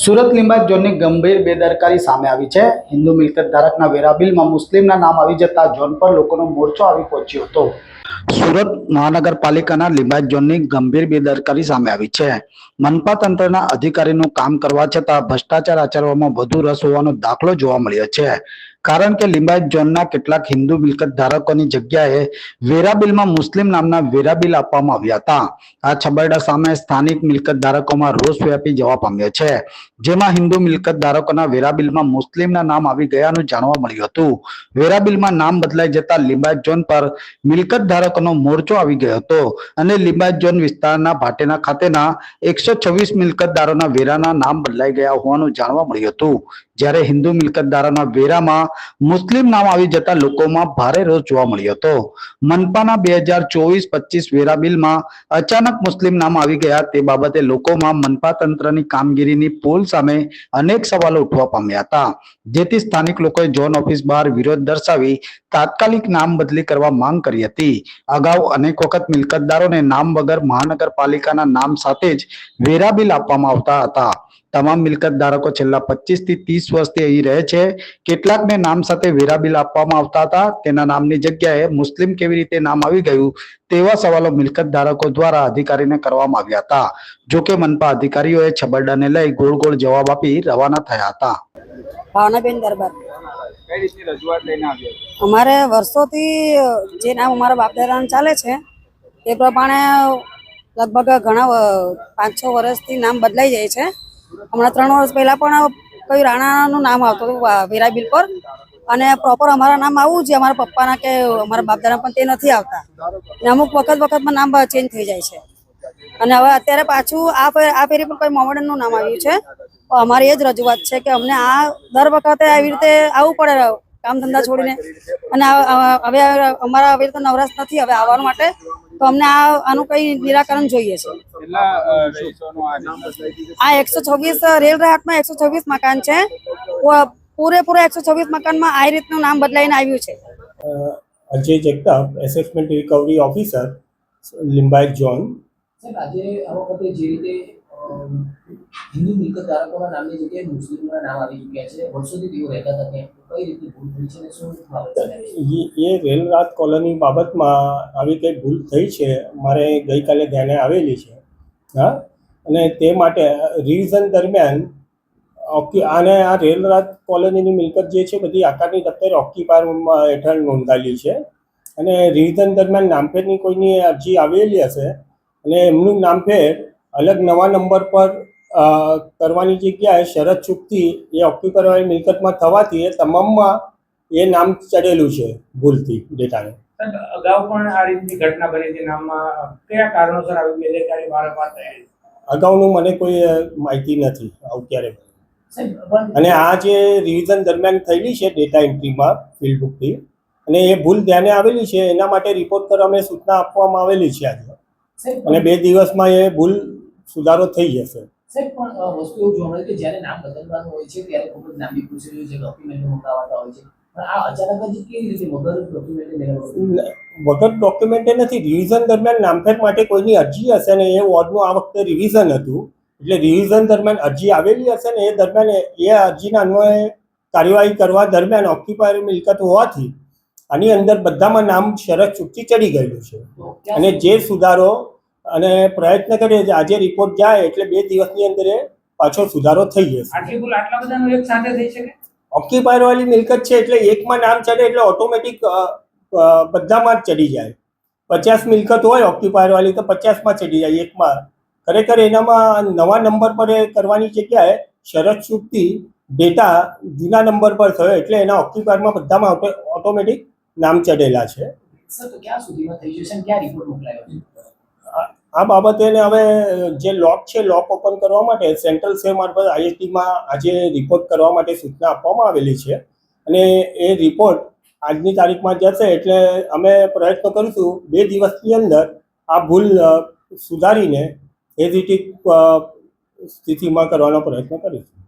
સુરત લિંબાયત ઝોનની ગંભીર બેદરકારી સામે આવી છે. હિન્દુ મિલકત ધારકના વેરા બિલમાં મુસ્લિમના નામ આવી જતા ઝોન પર લોકોનો મોરચો આવી પહોંચ્યો હતો. સુરત મહાનગરપાલિકાના લિંબાયત ઝોનની ગંભીર બેદરકારી સામે આવી છે. મનપા તંત્રના અધિકારીનું કામ કરવા છતાં ભ્રષ્ટાચાર આચરવામાં વધુ રસ હોવાનો દાખલો જોવા મળ્યો છે. કારણ કે લિંબાયત ઝોનના કેટલાક હિન્દુ મિલકત ધારકોની જગ્યાએ વેરા બિલમાં મુસ્લિમ નામના વેરા બિલ આપવામાં આવ્યા હતા. આ છબરડા સામે સ્થાનિક મિલકત ધારકોમાં રોષ વ્યાપી જવા પામ્યો છે. જેમાં હિન્દુ મિલકત ધારકોના વેરા બિલમાં મુસ્લિમના નામ આવી ગયાનું જાણવા મળ્યું હતું. વેરા બિલમાં નામ બદલાઈ જતા લિંબાયત ઝોન પર મિલકત ધારકોનો મોરચો આવી ગયો હતો અને લિંબાયત ઝોન વિસ્તારના ભાટેના ખાતેના એકસો છવ્વીસ મિલકતદારોના વેરાના નામ બદલાઈ ગયા હોવાનું જાણવા મળ્યું હતું. જ્યારે હિન્દુ મિલકતદારોના વેરામાં મુસ્લિમ નામ આવી જતા લોકોમાં ભારે રોષ જોવા મળ્યો હતો. મનપાના બે હજાર ચોવીસ પચીસ વેરા બિલમાં અચાનક મુસ્લિમ નામ આવી ગયા તે બાબતે લોકોમાં મનપા તંત્રની કામગીરીની પોલ સામે અનેક સવાલો ઉઠવા પામ્યા હતા. જેથી સ્થાનિક લોકોએ ઝોન ઓફિસ બહાર વિરોધ દર્શાવી તાત્કાલિક નામ બદલી કરવા માંગ કરી હતી. અગાઉ અનેક વખત મિલકતદારોને નામ વગર મહાનગરપાલિકાના નામ સાથે જ વેરા બિલ આપવામાં આવતા હતા. તમામ મિલકત ધારકો છેલ્લા પચીસથી ત્રીસ વર્ષથી અહીં રહે છે. કેટલાકને નામ સાથે વેરા બિલ આપવામાં આવતા હતા. તેના નામની જગ્યાએ મુસ્લિમ કેવી રીતે નામ આવી ગયું તેવા સવાલો મિલકત ધારકો દ્વારા અધિકારીને કરવામાં આવ્યા હતા. જોકે મનપા અધિકારીઓએ છબરડાને લઈ ગોળ ગોળ જવાબ આપી રવાના થયા હતા. ભાવનાબેન દરબાર. અમારે વર્ષોથી જે નામ અમારા બાપ દાદાનું ચાલે છે, એ પ્રમાણે લગભગ ઘણા પાંચ છ વર્ષથી નામ બદલાઈ જાય છે. હમણાં ત્રણ વર્ષ પહેલા પણ કોઈ રાણાનું નામ આવતું હતું વેરા બિલ પર અને પ્રોપર અમારા નામ આવવું છે અમારા પપ્પાના કે અમારા બાપદાના પણ તે નથી આવતા અને અમુક વખત વખતમાં નામ ચેન્જ થઈ જાય છે અને હવે અત્યારે પાછું આ આ ફેરી પણ કોઈ મોમેડનનું નામ આવ્યું છે તો અમારી એ જ રજૂઆત છે કે અમને આ દર વખતે આવી રીતે આવવું પડે કામ ધંધા છોડીને અને હવે અમારા આવી રીતે નવરાશ નથી હવે આવવાનું માટે તો અમને આ આનું કઈ નિરાકરણ જોઈએ છે આ એકસો છવ્વીસ રેલ રાહતમાં એકસો છવ્વીસ મકાન છે. પૂરેપૂરા એકસો છવ્વીસ મકાનમાં આ રીતનું નામ બદલાઈને આવ્યું છે. Ajay Jagtap assessment recovery officer Limbayat zone આજે આ વખતે જે રીતે હિન્દુ મિલકત ધારકોના નામની જગ્યાએ મુસ્લિમોના નામ આવી ચૂક્યા છે વર્ષોથી તેઓ રહેતા હતા કઈ રીતે ભૂલ થઈ છે શું બાબત એ એ રેલ રાત કોલોની બાબતમાં આવી કંઈ ભૂલ થઈ છે. મારે ગઈકાલે ધ્યાને આવેલી છે. હા? અને તે માટે રિવિઝન દરમિયાન આને આ રેલ રાત કોલોનીની મિલકત જે છે, બધી આકારની દફતરે ઓક્યુપાયર હેઠળ નોંધાયેલી છે. અને રિવિઝન દરમિયાન નામફેરની કોઈની અરજી આવેલી હશે, અને એમનું નામફેર અલગ નવા નંબર પર કરવાની જગ્યાએ શરત ચૂકતી એ ઓક્યુપાયર મિલકતમાં થવાથી એ તમામમાં એ નામ ચડેલું છે, ભૂલથી, ડેટાને. અગાઉ પણ આ રીતની ઘટના બની હતી નામમાં કયા કારણોસર આવી બેદરકારી વારંવાર થઈ અગાઉનું મને કોઈ માહિતી નથી આવું ક્યારે અને આ જે રિવિઝન દરમિયાન થયેલી છે ડેટા એન્ટ્રીમાં ફિલ્ડ બુકથી અને એ ભૂલ ધ્યાને આવેલી છે એના માટે રિપોર્ટ કરવા અમે સૂચના આપવામાં આવેલી છે આજે. અને બે દિવસમાં એ ભૂલ સુધારો થઈ જશે. સાહેબ પણ વસ્તુ એવું જોવા મળે કે જ્યારે નામ બદલવાનું હોય છે ત્યારે ખૂબ જ લાંબી પ્રોસિજર છે ડોક્યુમેન્ટ મોકલાવાતા હોય છે. વગર ડોક્યુમેન્ટ નથી રિવિઝન દરમિયાન નામફેર માટે કોઈની અરજી હશે ને એ વોર્ડનું આ વખતે રિવિઝન હતું. એટલે રિવિઝન દરમિયાન અરજી આવેલી હશે ને એ દરમિયાન એ- અરજીના અન્વયે કાર્યવાહી કરવા દરમિયાન ઓક્યુપાયર મિલકત હોવાથી આની અંદર બધામાં નામ શરત ચૂકતી ચડી ગયેલું છે. અને જે સુધારો અને પ્રયત્ન કરીએ છે આજે રિપોર્ટ જાય એટલે બે દિવસની અંદર એ પાછો સુધારો થઈ જશે. આટલી ભૂલ આટલા બધાનું એક સાથે થઈ શકે? ઓક્યુપાયર વાળી મિલકત છે એટલે એકમાં નામ ચડે એટલે ઓટોમેટિક બધામાં જ ચડી જાય. પચાસ મિલકત હોય ઓક્યુપાયર વાળી તો પચાસમાં ચડી જાય એકમાં. ખરેખર એનામાં નવા નંબર પર કરવાની જગ્યાએ શરત ચૂકતી ડેટા જૂના નંબર પર થયો એટલે એના ઓક્યુપાયરમાં બધામાં ઓટોમેટિક નામ ચડેલા છે. સર તો ક્યાં સુધીમાં થઈ જશે ક્યાં રિપોર્ટ મોકલાયો છે? આ બાબતે હવે જે લોક છે, લોક ઓપન કરવા માટે સેન્ટ્રલ સેલ મારફત આઈએસટીમાં આજે રિપોર્ટ કરવા માટે સૂચના આપવામાં આવેલી છે. અને એ રિપોર્ટ આજની તારીખમાં જશે એટલે અમે પ્રયત્ન કરીશું બે દિવસની અંદર આ ભૂલ સુધારીને એ રીતે સ્થિતિમાં કરવાનો પ્રયત્ન કરીશું.